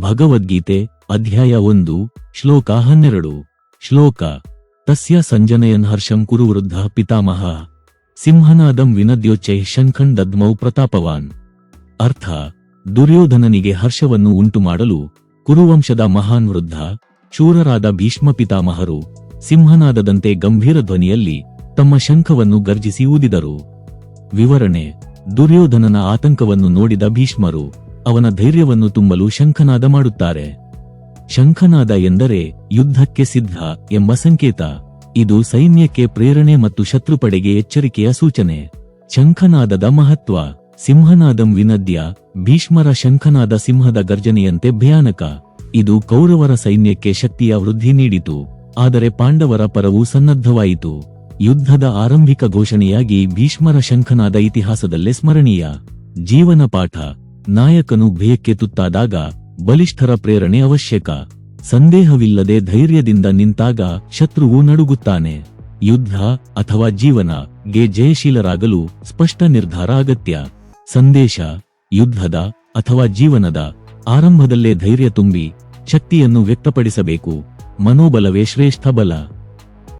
ಭಗವದ್ಗೀತೆ ಅಧ್ಯಾಯ ಒಂದು, ಶ್ಲೋಕ ಹನ್ನೆರಡು. ಶ್ಲೋಕ, ತಸ್ಯ ಸಂಜನಯನ್ ಹರ್ಷಂ ಕುರು ವೃದ್ಧ ಪಿತಾಮಹ. ಸಿಂಹನಾದಂ ವಿನದ್ಯೋಚ್ಚೈ ಶಂಖನ್ ದದ್ಮೌ ಪ್ರತಾಪವಾನ್. ಅರ್ಥ, ದುರ್ಯೋಧನನಿಗೆ ಹರ್ಷವನ್ನು ಉಂಟುಮಾಡಲು ಕುರುವಂಶದ ಮಹಾನ್ ವೃದ್ಧ, ಶೂರರಾದ ಭೀಷ್ಮ ಪಿತಾಮಹರು ಸಿಂಹನಾದದಂತೆ ಗಂಭೀರ ಧ್ವನಿಯಲ್ಲಿ ತಮ್ಮ ಶಂಖವನ್ನು ಗರ್ಜಿಸಿ ಊದಿದರು. ವಿವರಣೆ, ದುರ್ಯೋಧನನ ಆತಂಕವನ್ನು ನೋಡಿದ ಭೀಷ್ಮರು ಅವನ ಧೈರ್ಯವನ್ನು ತುಂಬಲು ಶಂಖನಾದ ಮಾಡುತ್ತಾರೆ. ಶಂಖನಾದ ಎಂದರೆ ಯುದ್ಧಕ್ಕೆ ಸಿದ್ಧ ಎಂಬ ಸಂಕೇತ. ಇದು ಸೈನ್ಯಕ್ಕೆ ಪ್ರೇರಣೆ ಮತ್ತು ಶತ್ರುಪಡೆಗೆ ಎಚ್ಚರಿಕೆಯ ಸೂಚನೆ. ಶಂಖನಾದದ ಮಹತ್ವ. ಸಿಂಹನಾದಂ ವಿನದ್ಯ, ಭೀಷ್ಮರ ಶಂಖನಾದ ಸಿಂಹದ ಗರ್ಜನೆಯಂತೆ ಭಯಾನಕ. ಇದು ಕೌರವರ ಸೈನ್ಯಕ್ಕೆ ಶಕ್ತಿಯ ವೃದ್ಧಿ ನೀಡಿತು. ಆದರೆ ಪಾಂಡವರ ಪರವು ಸನ್ನದ್ಧವಾಯಿತು. ಯುದ್ಧದ ಆರಂಭಿಕ ಘೋಷಣೆಯಾಗಿ ಭೀಷ್ಮರ ಶಂಖನಾದ ಇತಿಹಾಸದಲ್ಲೇ ಸ್ಮರಣೀಯ. ಜೀವನ ಪಾಠ ನಾಯಕನು ಭಯಕ್ಕೆ ತುತ್ತಾದಾಗ ಬಲಿಷ್ಠರ ಪ್ರೇರಣೆ ಅವಶ್ಯಕ. ಸಂದೇಹವಿಲ್ಲದೆ ಧೈರ್ಯದಿಂದ ನಿಂತಾಗ ಶತ್ರುವು ನಡುಗುತ್ತಾನೆ. ಯುದ್ಧ ಅಥವಾ ಜೀವನ ಗೆ ಜಯಶೀಲರಾಗಲು ಸ್ಪಷ್ಟ ನಿರ್ಧಾರ ಅಗತ್ಯ. ಸಂದೇಶ, ಯುದ್ಧದ ಅಥವಾ ಜೀವನದ ಆರಂಭದಲ್ಲೇ ಧೈರ್ಯ ತುಂಬಿ ಶಕ್ತಿಯನ್ನು ವ್ಯಕ್ತಪಡಿಸಬೇಕು. ಮನೋಬಲವೇ ಶ್ರೇಷ್ಠ ಬಲ.